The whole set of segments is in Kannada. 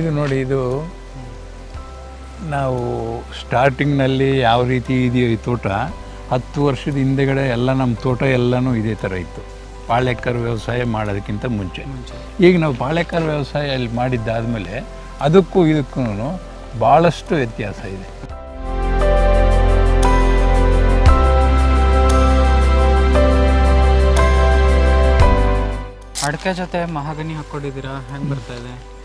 ನೋಡಿ ಇದು ನಾವು ಸ್ಟಾರ್ಟಿಂಗ್ನಲ್ಲಿ ಯಾವ ರೀತಿ ಇದೆಯೋ ಈ ತೋಟ ಹತ್ತು ವರ್ಷದ ಹಿಂದೆಗಡೆ ಎಲ್ಲ ನಮ್ಮ ತೋಟ ಎಲ್ಲನೂ ಇದೇ ಥರ ಇತ್ತು. ಪಾಳೆಕರ್ ವ್ಯವಸಾಯ ಮಾಡೋದಕ್ಕಿಂತ ಮುಂಚೆ. ಈಗ ನಾವು ಪಾಳೆಕರ್ ವ್ಯವಸಾಯ ಅಲ್ಲಿ ಮಾಡಿದ್ದಾದಮೇಲೆ ಅದಕ್ಕೂ ಇದಕ್ಕೂ ಭಾಳಷ್ಟು ವ್ಯತ್ಯಾಸ ಇದೆ. ಅಡಕೆ ಜೊತೆ ಮಹಾಗನಿ ಹಾಕೊಂಡಿದ್ದೀರಾ? ಹೆಂಗೆ ಬರ್ತಾ ಇದೆ?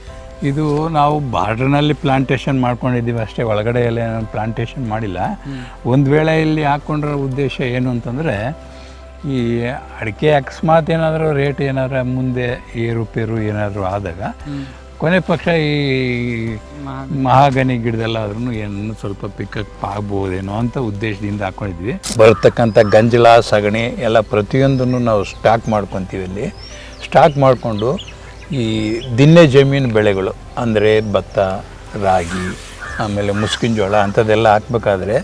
ಇದು ನಾವು ಬಾರ್ಡ್ರ್ನಲ್ಲಿ ಪ್ಲಾಂಟೇಶನ್ ಮಾಡ್ಕೊಂಡಿದ್ದೀವಿ ಅಷ್ಟೇ ಒಳಗಡೆ ಎಲ್ಲ ಪ್ಲಾಂಟೇಷನ್ ಪ್ಲಾಂಟೇಶನ್ ಮಾಡಿಲ್ಲ. ಒಂದು ವೇಳೆ ಇಲ್ಲಿ ಹಾಕ್ಕೊಂಡಿರೋ ಉದ್ದೇಶ ಏನು ಅಂತಂದರೆ, ಈ ಅಡಿಕೆ ಅಕಸ್ಮಾತ್ ಏನಾದರೂ ರೇಟ್ ಏನಾದ್ರು ಮುಂದೆ ಏರುಪೇರು ಏನಾದರೂ ಆದಾಗ, ಕೊನೆ ಪಕ್ಷ ಈ ಮಹಾಗನಿ ಗಿಡದಲ್ಲಾದ್ರೂ ಏನು ಸ್ವಲ್ಪ ಪಿಕಪ್ ಆಗ್ಬೋದೇನೋ ಅಂತ ಉದ್ದೇಶದಿಂದ ಹಾಕೊಂಡಿದ್ವಿ ಬರ್ತಕ್ಕಂಥ ಗಂಜಲ, ಸಗಣಿ ಎಲ್ಲ ಪ್ರತಿಯೊಂದನ್ನು ನಾವು ಸ್ಟಾಕ್ ಮಾಡ್ಕೊತೀವಿ ಇಲ್ಲಿ ಸ್ಟಾಕ್ ಮಾಡಿಕೊಂಡು ಈ ದಿನ್ನೆ ಜಮೀನು ಬೆಳೆಗಳು, ಅಂದರೆ ಭತ್ತ, ರಾಗಿ, ಆಮೇಲೆ ಮುಸ್ಕಿನ ಜೋಳ ಅಂಥದ್ದೆಲ್ಲ ಹಾಕ್ಬೇಕಾದ್ರೆ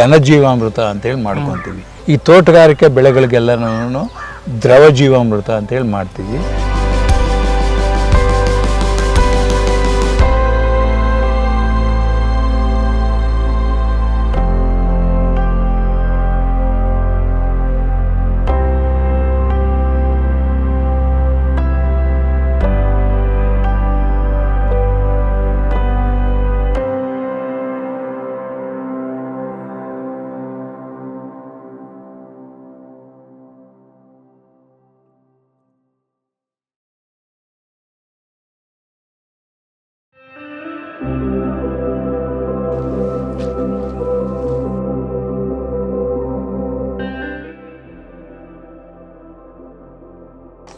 ಘನಜೀವಾಮೃತ ಅಂತೇಳಿ ಮಾಡ್ಕೊತೀವಿ. ಈ ತೋಟಗಾರಿಕೆ ಬೆಳೆಗಳಿಗೆಲ್ಲನೂ ದ್ರವ ಜೀವಾಮೃತ ಅಂತೇಳಿ ಮಾಡ್ತೀವಿ.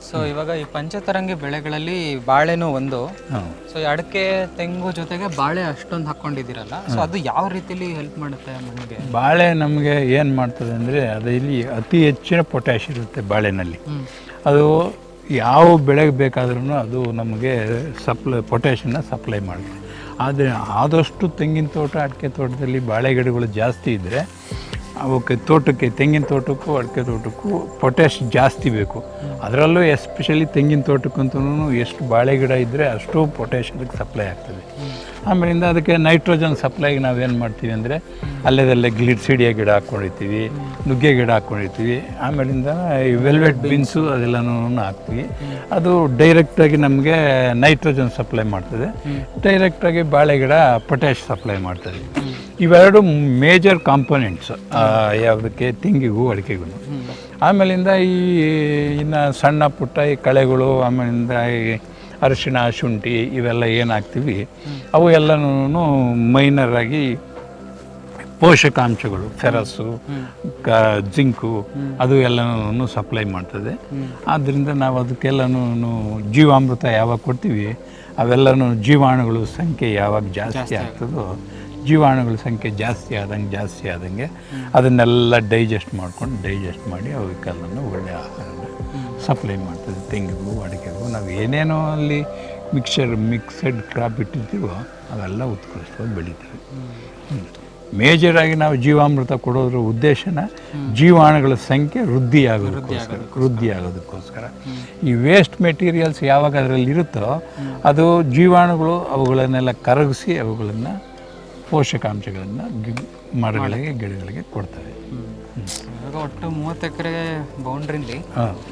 ಸೊ ಇವಾಗ ಈ ಪಂಚತರಂಗಿ ಬೆಳೆಗಳಲ್ಲಿ ಬಾಳೆನೂ ಒಂದು. ಸೊ ಈ ಅಡಕೆ ತೆಂಗು ಜೊತೆಗೆ ಬಾಳೆ ಅಷ್ಟೊಂದು ಹಾಕೊಂಡಿದ್ದೀರಲ್ಲ ಸೊ ಅದು ಯಾವ ರೀತಿಲಿ ಹೆಲ್ಪ್ ಮಾಡುತ್ತೆ ನಮಗೆ? ಬಾಳೆ ನಮಗೆ ಏನು ಮಾಡ್ತದೆ ಅಂದರೆ ಅದು ಇಲ್ಲಿ ಅತಿ ಹೆಚ್ಚಿನ ಪೊಟ್ಯಾಶ್ ಇರುತ್ತೆ ಬಾಳೆನಲ್ಲಿ. ಅದು ಯಾವ ಬೆಳೆಗೆ ಬೇಕಾದ್ರೂ ಅದು ನಮಗೆ ಸಪ್ಲೈ ಪೊಟ್ಯಾಷನ್ನ ಸಪ್ಲೈ ಮಾಡುತ್ತೆ ಆದರೆ ಆದಷ್ಟು ತೆಂಗಿನ ತೋಟ, ಅಡಿಕೆ ತೋಟದಲ್ಲಿ ಬಾಳೆ ಗಿಡಗಳು ಜಾಸ್ತಿ ಇದ್ದರೆ ಅವಕ್ಕೆ ತೋಟಕ್ಕೆ, ತೆಂಗಿನ ತೋಟಕ್ಕೂ ಅಡಿಕೆ ತೋಟಕ್ಕೂ ಪೊಟ್ಯಾಶ್ ಜಾಸ್ತಿ ಬೇಕು. ಅದರಲ್ಲೂ ಎಸ್ಪೆಷಲಿ ತೆಂಗಿನ ತೋಟಕ್ಕಂತೂ ಎಷ್ಟು ಬಾಳೆ ಗಿಡ ಇದ್ದರೆ ಅಷ್ಟು ಪೊಟ್ಯಾಶ್ ಅದಕ್ಕೆ ಸಪ್ಲೈ ಆಗ್ತದೆ. ಆಮೇಲಿಂದ ಅದಕ್ಕೆ ನೈಟ್ರೋಜನ್ ಸಪ್ಲೈಗೆ ನಾವೇನು ಮಾಡ್ತೀವಿ ಅಂದರೆ ಅಲ್ಲೇದಲ್ಲೇ ಗ್ಲಿಡ್ಸಿಡಿಯ ಗಿಡ ಹಾಕ್ಕೊಂಡಿರ್ತೀವಿ ನುಗ್ಗೆ ಗಿಡ ಹಾಕ್ಕೊಂಡಿರ್ತೀವಿ. ಆಮೇಲಿಂದ ಈ ವೆಲ್ವೆಟ್ ಬೀನ್ಸು ಅದೆಲ್ಲನೂ ಹಾಕ್ತೀವಿ. ಅದು ಡೈರೆಕ್ಟಾಗಿ ನಮಗೆ ನೈಟ್ರೋಜನ್ ಸಪ್ಲೈ ಮಾಡ್ತದೆ. ಡೈರೆಕ್ಟಾಗಿ ಬಾಳೆ ಗಿಡ ಪೊಟ್ಯಾಶ್ ಸಪ್ಲೈ ಮಾಡ್ತದೆ. ಇವೆರಡು ಮೇಜರ್ ಕಾಂಪೊನೆಂಟ್ಸ್ ಯಾವುದಕ್ಕೆ ತೆಂಗಿಗೂ ಅಡಿಕೆಗೂ. ಆಮೇಲಿಂದ ಈ ಇನ್ನು ಸಣ್ಣ ಪುಟ್ಟ ಈ ಕಳೆಗಳು ಆಮೇಲಿಂದ ಈ ಅರಿಶಿಣ ಶುಂಠಿ ಇವೆಲ್ಲ ಏನು ಹಾಕ್ತೀವಿ ಅವು ಎಲ್ಲನೂ ಮೈನರ್ ಆಗಿ ಪೋಷಕಾಂಶಗಳು ಫೆರಸ್ಸು ಕ ಜಿಂಕು ಅದು ಎಲ್ಲನೂ ಸಪ್ಲೈ ಮಾಡ್ತದೆ. ಆದ್ದರಿಂದ ನಾವು ಅದಕ್ಕೆಲ್ಲನೂ ಜೀವಾಮೃತ ಯಾವಾಗ ಕೊಡ್ತೀವಿ ಅವೆಲ್ಲನೂ ಜೀವಾಣುಗಳ ಸಂಖ್ಯೆ ಯಾವಾಗ ಜಾಸ್ತಿ ಆಗ್ತದೋ ಜೀವಾಣುಗಳ ಸಂಖ್ಯೆ ಜಾಸ್ತಿ ಆದಂಗೆ ಜಾಸ್ತಿ ಆದಂಗೆ ಅದನ್ನೆಲ್ಲ ಡೈಜೆಸ್ಟ್ ಮಾಡ್ಕೊಂಡು ಡೈಜೆಸ್ಟ್ ಮಾಡಿ ಅವಕ್ಕೆಲ್ಲನೂ ಒಳ್ಳೆಯ ಆಹಾರನ ಸಪ್ಲೈ ಮಾಡ್ತದೆ ತೆಂಗಿಗೂ ಅಡಿಕೆಗೂ. ನಾವು ಏನೇನೋ ಅಲ್ಲಿ ಮಿಕ್ಸರ್ ಮಿಕ್ಸೆಡ್ ಕ್ರಾಪ್ ಇಟ್ಟಿರ್ತೀವೋ ಅವೆಲ್ಲ ಉತ್ಕೃಷ್ಟವಾಗಿ ಬೆಳೀತವೆ. ಮೇಜರಾಗಿ ನಾವು ಜೀವಾಮೃತ ಕೊಡೋದ್ರ ಉದ್ದೇಶನ ಜೀವಾಣುಗಳ ಸಂಖ್ಯೆ ವೃದ್ಧಿ ವೃದ್ಧಿಯಾಗೋದಕ್ಕೋಸ್ಕರ. ವೃದ್ಧಿ ಆಗೋದಕ್ಕೋಸ್ಕರ ಈ ವೇಸ್ಟ್ ಮೆಟೀರಿಯಲ್ಸ್ ಯಾವಾಗ ಅದರಲ್ಲಿ ಇರುತ್ತೋ ಅದು ಜೀವಾಣುಗಳು ಅವುಗಳನ್ನೆಲ್ಲ ಕರಗಿಸಿ ಅವುಗಳನ್ನು ಪೋಷಕಾಂಶಗಳನ್ನು ಗಿ- ಮರಗಳಿಗೆ ಗಿಡಗಳಿಗೆ ಕೊಡ್ತವೆ. ಇವಾಗ ಒಟ್ಟು ಮೂವತ್ತು ಎಕರೆ ಬೌಂಡ್ರಿಲಿ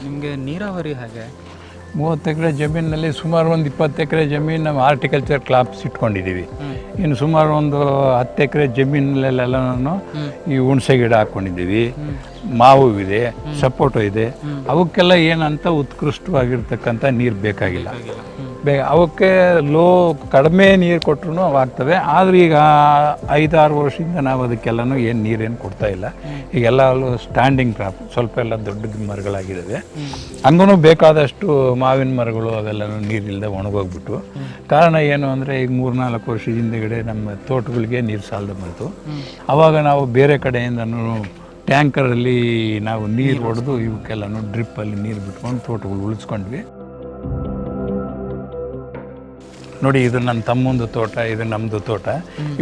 ನಿಮಗೆ ನೀರಾವರಿ ಹಾಗೆ? ಮೂವತ್ತು ಎಕರೆ ಜಮೀನಿನಲ್ಲಿ ಸುಮಾರು ಒಂದು ಇಪ್ಪತ್ತು ಎಕರೆ ಜಮೀನು ನಾವು ಆರ್ಟಿಕಲ್ಚರ್ ಕ್ಲಾಪ್ಸ್ ಇಟ್ಕೊಂಡಿದ್ದೀವಿ ಇನ್ನು ಸುಮಾರು ಒಂದು ಹತ್ತು ಎಕರೆ ಜಮೀನಲ್ಲೆಲ್ಲನೂ ಈ ಹುಣಸೆ ಗಿಡ ಹಾಕ್ಕೊಂಡಿದ್ದೀವಿ ಮಾವು ಇದೆ ಸಪೋಟೋ ಇದೆ. ಅವಕ್ಕೆಲ್ಲ ಏನಂತ ಉತ್ಕೃಷ್ಟವಾಗಿರ್ತಕ್ಕಂಥ ನೀರು ಬೇಕಾಗಿಲ್ಲ. ಬೇ, ಅವಕ್ಕೆ ಲೋ, ಕಡಿಮೆ ನೀರು ಕೊಟ್ಟರು ಆಗ್ತವೆ ಆದರೆ ಈಗ ಐದಾರು ವರ್ಷದಿಂದ ನಾವು ಅದಕ್ಕೆಲ್ಲನೂ ಏನು ನೀರೇನು ಕೊಡ್ತಾ ಇಲ್ಲ. ಈಗೆಲ್ಲ ಅಲ್ಲೂ ಸ್ಟ್ಯಾಂಡಿಂಗ್ ಕ್ರಾಪ್ ಸ್ವಲ್ಪ ಎಲ್ಲ ದೊಡ್ಡ ಮರಗಳಾಗಿದ್ದಾವೆ. ಹಂಗೂ ಬೇಕಾದಷ್ಟು ಮಾವಿನ ಮರಗಳು ಅವೆಲ್ಲನೂ ನೀರಿಲ್ಲದೆ ಒಣಗೋಗ್ಬಿಟ್ಟು ಕಾರಣ ಏನು ಅಂದರೆ ಈಗ ಮೂರ್ನಾಲ್ಕು ವರ್ಷದ ಹಿಂದೆಗಡೆ ನಮ್ಮ ತೋಟಗಳಿಗೆ ನೀರು ಸಾಲದೆ ಬಂತು. ಆವಾಗ ನಾವು ಬೇರೆ ಕಡೆಯಿಂದನೂ ಟ್ಯಾಂಕರಲ್ಲಿ ನಾವು ನೀರು ಹೊಡೆದು ಇವಕ್ಕೆಲ್ಲನೂ ಡ್ರಿಪ್ಪಲ್ಲಿ ನೀರು ಬಿಟ್ಕೊಂಡು ತೋಟಗಳು ಉಳಿಸ್ಕೊಂಡ್ವಿ. ನೋಡಿ, ಇದು ನನ್ನ ತಮ್ಮಂದು ತೋಟ, ಇದು ನಮ್ಮದು ತೋಟ.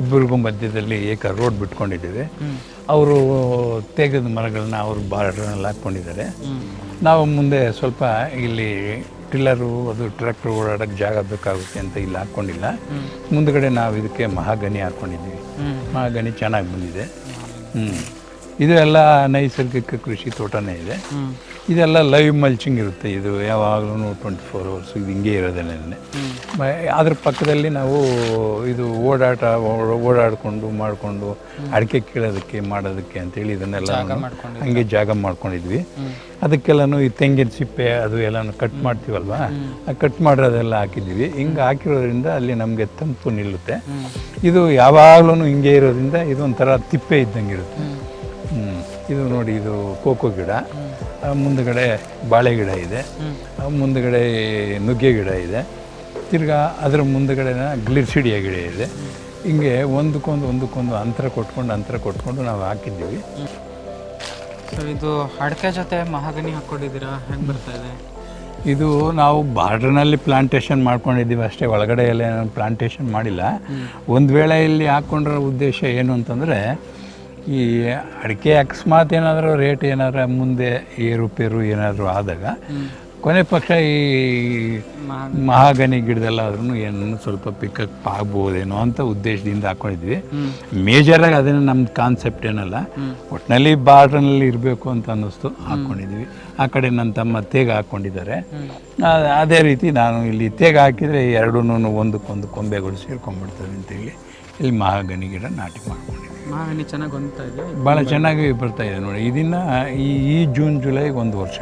ಇಬ್ಬರಿಗೂ ಮಧ್ಯದಲ್ಲಿ ಏಕ ರೋಡ್ ಬಿಟ್ಕೊಂಡಿದ್ದೀವಿ. ಅವರು ತೇಗದ ಮರಗಳನ್ನ ಅವರು ಬಾರ್ಡ್ರಲ್ಲಿ ಹಾಕ್ಕೊಂಡಿದ್ದಾರೆ. ನಾವು ಮುಂದೆ ಸ್ವಲ್ಪ ಇಲ್ಲಿ ಟಿಲ್ಲರು, ಅದು ಟ್ರ್ಯಾಕ್ಟರ್ ಓಡಾಡೋಕ್ಕೆ ಜಾಗ ಬೇಕಾಗುತ್ತೆ ಅಂತ ಇಲ್ಲಿ ಹಾಕ್ಕೊಂಡಿಲ್ಲ. ಮುಂದ್ಗಡೆ ನಾವು ಇದಕ್ಕೆ ಮಹಾಗನಿ ಹಾಕ್ಕೊಂಡಿದ್ದೀವಿ. ಮಹಾಗನಿ ಚೆನ್ನಾಗಿ ಬಂದಿದೆ. ಹ್ಞೂ ಇದು ಎಲ್ಲ ನೈಸರ್ಗಿಕ ಕೃಷಿ ತೋಟನೇ ಇದೆ. ಇದೆಲ್ಲ ಲೈವ್ ಮಲ್ಚಿಂಗ್ ಇರುತ್ತೆ. ಇದು ಯಾವಾಗಲೂ ಟ್ವೆಂಟಿ ಫೋರ್ ಅವರ್ಸ್ ಇದು ಹಿಂಗೆ ಇರೋದನ್ನೇ ಅದ್ರ ಪಕ್ಕದಲ್ಲಿ ನಾವು ಇದು ಓಡಾಟ ಓಡಾಡಿಕೊಂಡು ಮಾಡಿಕೊಂಡು ಅಡಿಕೆ ಕೀಳೋದಕ್ಕೆ ಮಾಡೋದಕ್ಕೆ ಅಂತೇಳಿ ಇದನ್ನೆಲ್ಲ. ಹಂಗೆ ಜಾಗ ಮಾಡ್ಕೊಂಡಿದ್ವಿ. ಅದಕ್ಕೆಲ್ಲನೂ ಈ ತೆಂಗಿನ ಸಿಪ್ಪೆ ಅದು ಎಲ್ಲನೂ ಕಟ್ ಮಾಡ್ತೀವಲ್ವಾ? ಕಟ್ ಮಾಡಿರೋದೆಲ್ಲ ಹಾಕಿದ್ದೀವಿ. ಹಿಂಗೆ ಹಾಕಿರೋದ್ರಿಂದ ಅಲ್ಲಿ ನಮಗೆ ತಂಪು ನಿಲ್ಲುತ್ತೆ. ಇದು ಯಾವಾಗಲೂ ಹಿಂಗೆ ಇರೋದ್ರಿಂದ ಇದೊಂಥರ ತಿಪ್ಪೆ ಇದ್ದಂಗೆ ಇರುತ್ತೆ. ಇದು ನೋಡಿ ಇದು ಕೋಕೋ ಗಿಡ. ಮುಂದ್ಗಡೆ ಬಾಳೆ ಗಿಡ ಇದೆ. ಮುಂದ್ಗಡೆ ನುಗ್ಗೆ ಗಿಡ ಇದೆ. ತಿರ್ಗಾ ಅದರ ಮುಂದುಗಡೆನ ಗ್ಲಿರ್ಸಿಡಿಯ ಗಿಡ ಇದೆ. ಹಿಂಗೆ ಒಂದಕ್ಕೊಂದು ಒಂದಕ್ಕೊಂದು ಅಂತರ ಕೊಟ್ಕೊಂಡು ಅಂತರ ಕೊಟ್ಕೊಂಡು ನಾವು ಹಾಕಿದ್ದೀವಿ. ಸೊ ಇದು ಅಡಕೆ ಜೊತೆ ಮಹಾಗನಿ ಹಾಕೊಂಡಿದ್ದೀರಾ? ಹೆಂಗೆ ಬರ್ತಾ ಇದೆ? ಇದು ನಾವು ಬಾರ್ಡ್ರ್ನಲ್ಲಿ ಪ್ಲಾಂಟೇಶನ್ ಮಾಡ್ಕೊಂಡಿದ್ದೀವಿ ಅಷ್ಟೇ. ಒಳಗಡೆ ಎಲ್ಲ ಪ್ಲಾಂಟೇಶನ್ ಮಾಡಿಲ್ಲ ಒಂದು ವೇಳೆ ಇಲ್ಲಿ ಹಾಕ್ಕೊಂಡಿರೋ ಉದ್ದೇಶ ಏನು ಅಂತಂದರೆ ಈ ಅಡಿಕೆ ಅಕಸ್ಮಾತ್ ಏನಾದರೂ ರೇಟ್ ಏನಾದ್ರು ಮುಂದೆ ಏರುಪೇರು ಏನಾದರೂ ಆದಾಗ ಕೊನೆ ಪಕ್ಷ ಈ ಮಹಾ- ಮಹಾಗನಿ ಗಿಡದಲ್ಲಾದ್ರೂ ಏನು ಸ್ವಲ್ಪ ಪಿಕಪ್ ಆಗ್ಬೋದೇನೋ ಅಂತ ಉದ್ದೇಶದಿಂದ ಹಾಕೊಂಡಿದ್ವಿ. ಮೇಜರಾಗಿ ಅದನ್ನು ನಮ್ಮ ಕಾನ್ಸೆಪ್ಟ್ ಏನಲ್ಲ ಒಟ್ಟಿನಲ್ಲಿ ಬಾರ್ಡ್ರನಲ್ಲಿ ಇರಬೇಕು ಅಂತ ಅನ್ನಿಸ್ತು ಹಾಕ್ಕೊಂಡಿದ್ವಿ ಆ ಕಡೆ ನನ್ನ ತಮ್ಮ ತೇಗ ಹಾಕ್ಕೊಂಡಿದ್ದಾರೆ ಅದೇ ರೀತಿ ನಾನು ಇಲ್ಲಿ ತೇಗ ಹಾಕಿದರೆ ಎರಡೂ ಒಂದಕ್ಕೊಂದು ಕೊಂಬೆಗಳು ಸೇರ್ಕೊಂಡ್ಬಿಡ್ತವೆ ಅಂತೇಳಿ ಇಲ್ಲಿ ಮಹಾಗನಿ ಗಿಡ ನಾಟಿ ಮಾಡ್ಕೊಂಡಿದ್ವಿ. ಮಹಾಗನಿ ಚೆನ್ನಾಗಿ ಹೊಂದ್ತಾ ಇದೆ. ಭಾಳ ಚೆನ್ನಾಗಿ ಬರ್ತಾ ಇದೆ ನೋಡಿ. ಇದನ್ನು ಈ ಈ ಜೂನ್ ಜುಲೈಗೆ ಒಂದು ವರ್ಷ.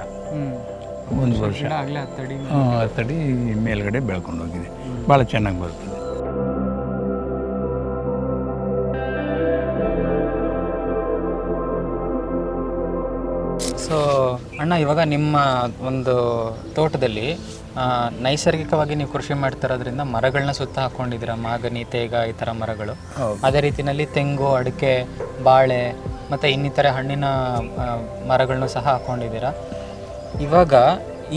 ಒಂದು ವರ್ಷ. ಆಗಲೇ ಹತ್ತಡಿ. ಹತ್ತಡಿ ಮೇಲ್ಗಡೆ ಬೆಳ್ಕೊಂಡು ಹೋಗಿದೆ. ಭಾಳ ಚೆನ್ನಾಗಿ ಬರ್ತದೆ ಅಣ್ಣ ಇವಾಗ ನಿಮ್ಮ ಒಂದು ತೋಟದಲ್ಲಿ ನೈಸರ್ಗಿಕವಾಗಿ ನೀವು ಕೃಷಿ ಮಾಡ್ತಿರೋದ್ರಿಂದ ಮರಗಳನ್ನ ಸುತ್ತ ಹಾಕೊಂಡಿದ್ದೀರಾ? ಮಾಗನಿ ತೇಗ ಈ ಥರ ಮರಗಳು. ಅದೇ ರೀತಿಯಲ್ಲಿ ತೆಂಗು ಅಡಿಕೆ ಬಾಳೆ ಮತ್ತು ಇನ್ನಿತರ ಹಣ್ಣಿನ ಮರಗಳನ್ನು ಸಹ ಹಾಕೊಂಡಿದ್ದೀರಾ? ಇವಾಗ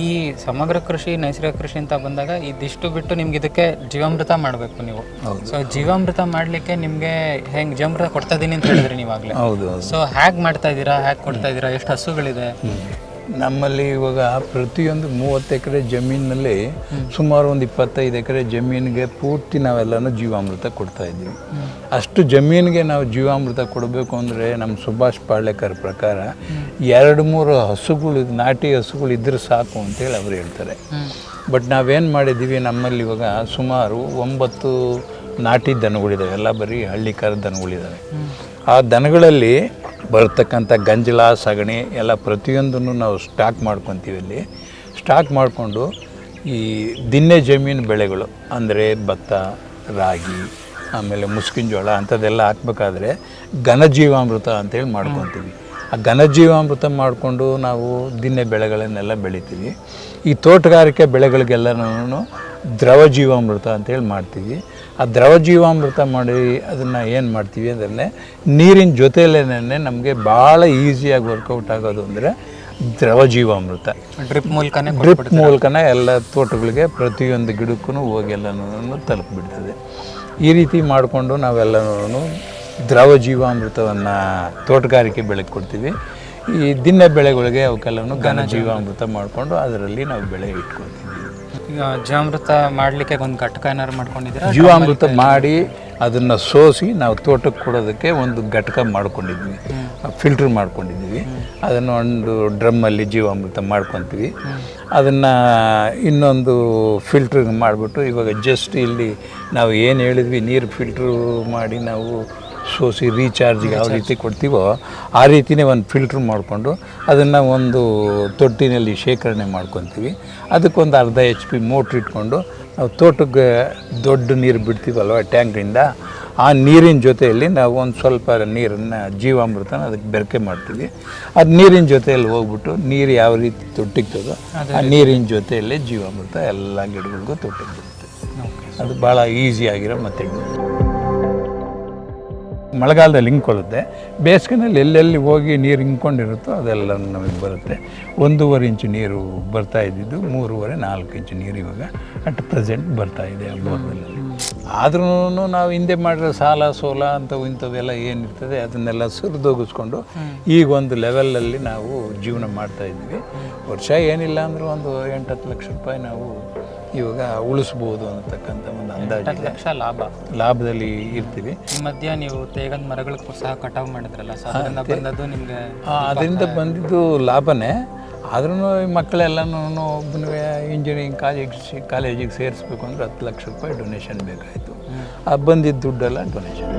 ಈ ಸಮಗ್ರ ಕೃಷಿ ನೈಸರ್ಗಿಕ ಕೃಷಿ ಅಂತ ಬಂದಾಗ ಇದಿಷ್ಟು ಬಿಟ್ಟು ನಿಮ್ಗೆ ಇದಕ್ಕೆ ಜೀವಾಮೃತ ಮಾಡಬೇಕು ನೀವು. ಸೊ ಜೀವಾಮೃತ ಮಾಡಲಿಕ್ಕೆ ನಿಮಗೆ ಹೆಂಗ್ ಜೀವಾಮೃತ ಕೊಡ್ತಾ ಇದ್ದೀನಿ ಅಂತ ಹೇಳಿದ್ರಿ ನೀವಾಗಲೇ. ಸೊ ಹ್ಯಾಗ್ ಮಾಡ್ತಾ ಇದ್ದೀರಾ ಹ್ಯಾಗ್ ಕೊಡ್ತಾ ಇದ್ದೀರಾ ಎಷ್ಟು ಹಸುಗಳಿದೆ? ನಮ್ಮಲ್ಲಿ ಇವಾಗ ಪ್ರತಿಯೊಂದು ಮೂವತ್ತು ಎಕರೆ ಜಮೀನಿನಲ್ಲಿ ಸುಮಾರು ಒಂದು ಇಪ್ಪತ್ತೈದು ಎಕರೆ ಜಮೀನಿಗೆ ಪೂರ್ತಿ ನಾವೆಲ್ಲನೂ ಜೀವಾಮೃತ ಕೊಡ್ತಾ ಇದ್ದೀವಿ. ಅಷ್ಟು ಜಮೀನಿಗೆ ನಾವು ಜೀವಾಮೃತ ಕೊಡಬೇಕು ಅಂದರೆ ನಮ್ಮ ಸುಭಾಷ್ ಪಾಳ್ಯಕರ್ ಪ್ರಕಾರ ಎರಡು ಮೂರು ಹಸುಗಳು, ನಾಟಿ ಹಸುಗಳು ಇದ್ರೆ ಸಾಕು ಅಂತೇಳಿ ಅವ್ರು ಹೇಳ್ತಾರೆ. ಬಟ್ ನಾವೇನು ಮಾಡಿದ್ದೀವಿ, ನಮ್ಮಲ್ಲಿ ಇವಾಗ ಸುಮಾರು ಒಂಬತ್ತು ನಾಟಿ ದನಗಳಿದ್ದಾವೆ ಎಲ್ಲ ಬರೀ ಹಳ್ಳಿಕರ ದನಗಳಿದ್ದಾವೆ ಆ ದನಗಳಲ್ಲಿ ಬರ್ತಕ್ಕಂಥ ಗಂಜಲ, ಸಗಣಿ ಎಲ್ಲ ಪ್ರತಿಯೊಂದನ್ನು ನಾವು ಸ್ಟಾಕ್ ಮಾಡ್ಕೊತೀವಿ ಇಲ್ಲಿ ಸ್ಟಾಕ್ ಮಾಡಿಕೊಂಡು ಈ ದಿನ್ನೆ ಜಮೀನು ಬೆಳೆಗಳು, ಅಂದರೆ ಭತ್ತ, ರಾಗಿ, ಆಮೇಲೆ ಮುಸ್ಕಿನ ಜೋಳ ಅಂಥದ್ದೆಲ್ಲ ಹಾಕ್ಬೇಕಾದ್ರೆ ಘನಜೀವಾಮೃತ ಅಂತೇಳಿ ಮಾಡ್ಕೊತೀವಿ. ಆ ಘನಜೀವಾಮೃತ ಮಾಡಿಕೊಂಡು ನಾವು ದಿನ್ನೆ ಬೆಳೆಗಳನ್ನೆಲ್ಲ ಬೆಳಿತೀವಿ. ಈ ತೋಟಗಾರಿಕೆ ಬೆಳೆಗಳಿಗೆಲ್ಲನೂ ದ್ರವ ಜೀವಾಮೃತ ಅಂತೇಳಿ ಮಾಡ್ತೀವಿ. ಆ ದ್ರವ ಜೀವಾಮೃತ ಮಾಡಿ ಅದನ್ನು ಏನು ಮಾಡ್ತೀವಿ ಅಂದ್ರೆ ನೀರಿನ ಜೊತೆಯಲ್ಲೇನೆ ನಮಗೆ ಭಾಳ ಈಸಿಯಾಗಿ ವರ್ಕೌಟ್ ಆಗೋದು ಅಂದರೆ ದ್ರವ ಜೀವಾಮೃತ ಡ್ರಿಪ್ ಮೂಲಕನೇ ಡ್ರಿಪ್ ಮೂಲಕನೇ ಎಲ್ಲ ತೋಟಗಳಿಗೆ ಪ್ರತಿಯೊಂದು ಗಿಡಕ್ಕೂ ಹೋಗಿ ಎಲ್ಲನೂ ತಲುಪಿಬಿಡ್ತದೆ. ಈ ರೀತಿ ಮಾಡಿಕೊಂಡು ನಾವೆಲ್ಲನೂ ದ್ರವ ಜೀವಾಮೃತವನ್ನು ತೋಟಗಾರಿಕೆ ಬೆಳೆಗೆ ಕೊಡ್ತೀವಿ. ಈ ದಿನ ಬೆಳೆಗಳಿಗೆ ಅವಕ್ಕೆಲ್ಲನೂ ಘನ ಜೀವಾಮೃತ ಮಾಡಿಕೊಂಡು ಅದರಲ್ಲಿ ನಾವು ಬೆಳೆ ಇಟ್ಕೊತೀವಿ ಈಗ ಜೀವಾಮೃತ ಮಾಡ್ಲಿಕ್ಕೆ ಒಂದು ಘಟಕ ಏನಾದ್ರು ಮಾಡ್ಕೊಂಡಿದ್ದೀರಾ? ಜೀವಾಮೃತ ಮಾಡಿ ಅದನ್ನು ಸೋಸಿ ನಾವು ತೋಟಕ್ಕೆ ಕೊಡೋದಕ್ಕೆ ಒಂದು ಘಟಕ ಮಾಡ್ಕೊಂಡಿದ್ವಿ. ಫಿಲ್ಟ್ರ್ ಮಾಡ್ಕೊಂಡಿದ್ದೀವಿ. ಅದನ್ನು ಒಂದು ಡ್ರಮ್ಮಲ್ಲಿ ಜೀವಾಮೃತ ಮಾಡ್ಕೊತೀವಿ. ಅದನ್ನು ಇನ್ನೊಂದು ಫಿಲ್ಟ್ರ್ ಮಾಡಿಬಿಟ್ಟು ಇವಾಗ ಜಸ್ಟ್ ಇಲ್ಲಿ ನಾವು ಏನು ಹೇಳಿದ್ವಿ ನೀರು ಫಿಲ್ಟ್ರು ಮಾಡಿ ನಾವು ಸೋಸಿ ರೀಚಾರ್ಜ್ಗೆ ಯಾವ ರೀತಿ ಕೊಡ್ತೀವೋ ಆ ರೀತಿನೇ ಒಂದು ಫಿಲ್ಟ್ರ್ ಮಾಡಿಕೊಂಡು ಅದನ್ನು ಒಂದು ತೊಟ್ಟಿನಲ್ಲಿ ಶೇಖರಣೆ ಮಾಡ್ಕೊತೀವಿ. ಅದಕ್ಕೊಂದು ಅರ್ಧ ಎಚ್ ಪಿ ಮೋಟ್ರ್ ಇಟ್ಕೊಂಡು ನಾವು ತೋಟಕ್ಕೆ ದೊಡ್ಡ ನೀರು ಬಿಡ್ತೀವಲ್ವ ಟ್ಯಾಂಕ್ನಿಂದ ಆ ನೀರಿನ ಜೊತೆಯಲ್ಲಿ ನಾವು ಒಂದು ಸ್ವಲ್ಪ ನೀರನ್ನು ಜೀವಾಮೃತನ ಅದಕ್ಕೆ ಬೆರಕೆ ಮಾಡ್ತೀವಿ. ಅದು ನೀರಿನ ಜೊತೆಯಲ್ಲಿ ಹೋಗ್ಬಿಟ್ಟು ನೀರು ಯಾವ ರೀತಿ ತೊಟ್ಟಿಗ್ತದೋ ಆ ನೀರಿನ ಜೊತೆಯಲ್ಲೇ ಜೀವಾಮೃತ ಎಲ್ಲ ಗಿಡಗಳಿಗೂ ತೊಟ್ಟಿಗೆ ಬಿಡುತ್ತೆ ಅದು ಭಾಳ ಈಸಿಯಾಗಿರೋ ಆಗಿರೋ ಮೆಥಡ್ ಮಳೆಗಾಲದಲ್ಲಿ ಇಂಕೊಳ್ಳುತ್ತೆ ಬೇಸಿಗೆನಲ್ಲಿ ಎಲ್ಲೆಲ್ಲಿ ಹೋಗಿ ನೀರು ಹಿಂಕೊಂಡಿರುತ್ತೋ ಅದೆಲ್ಲ ನಮಗೆ ಬರುತ್ತೆ. ಒಂದೂವರೆ ಇಂಚು ನೀರು ಬರ್ತಾ ಇದ್ದಿದ್ದು, ಮೂರುವರೆ, ನಾಲ್ಕು ಇಂಚು ನೀರು ಇವಾಗ ಅಟ್ ಪ್ರೆಸೆಂಟ್ ಬರ್ತಾ ಇದೆ ಬೋರ್ವೆಲ್ಲಲ್ಲಿ ಆದ್ರೂ ನಾವು ಹಿಂದೆ ಮಾಡಿರೋ ಸಾಲ, ಸೋಲ ಅಂಥವು ಇಂಥವೆಲ್ಲ ಏನಿರ್ತದೆ ಅದನ್ನೆಲ್ಲ ಸುರಿದೋಗಿಸ್ಕೊಂಡು ಈಗ ಒಂದು ಲೆವೆಲಲ್ಲಿ ನಾವು ಜೀವನ ಮಾಡ್ತಾ ಇದ್ವಿ ವರ್ಷ ಏನಿಲ್ಲ ಅಂದರೂ ಒಂದು ಎಂಟು ಹತ್ತು ಲಕ್ಷ ರೂಪಾಯಿ ನಾವು ಇವಾಗ ಉಳಿಸ್ಬೋದು ಅಂತಕ್ಕಂಥ ಒಂದು ಅಂದಾಜು ಲಕ್ಷ ಲಾಭ. ಲಾಭದಲ್ಲಿ ಇರ್ತೀವಿ. ಈ ಮಧ್ಯ ನೀವು ತೇಗದ ಮರಗಳು ಸಹ ಕಟಾವು ಮಾಡಿದ್ರಲ್ಲ ಸೊ ಅದರಿಂದ ಬಂದದ್ದು ನಿಮಗೆ ಅದರಿಂದ ಬಂದಿದ್ದು ಲಾಭನೇ. ಆದ್ರೂ ಮಕ್ಕಳೆಲ್ಲನೂ ಒಬ್ಬನ ಇಂಜಿನಿಯರಿಂಗ್ ಕಾಲೇಜ್ ಕಾಲೇಜಿಗೆ ಸೇರಿಸ್ಬೇಕು ಅಂದ್ರೆ ಹತ್ತು ಲಕ್ಷ ರೂಪಾಯಿ ಡೊನೇಷನ್ ಬೇಕಾಯಿತು. ಆ ಬಂದಿದ್ದ ದುಡ್ಡೆಲ್ಲ ಡೊನೇಷನ್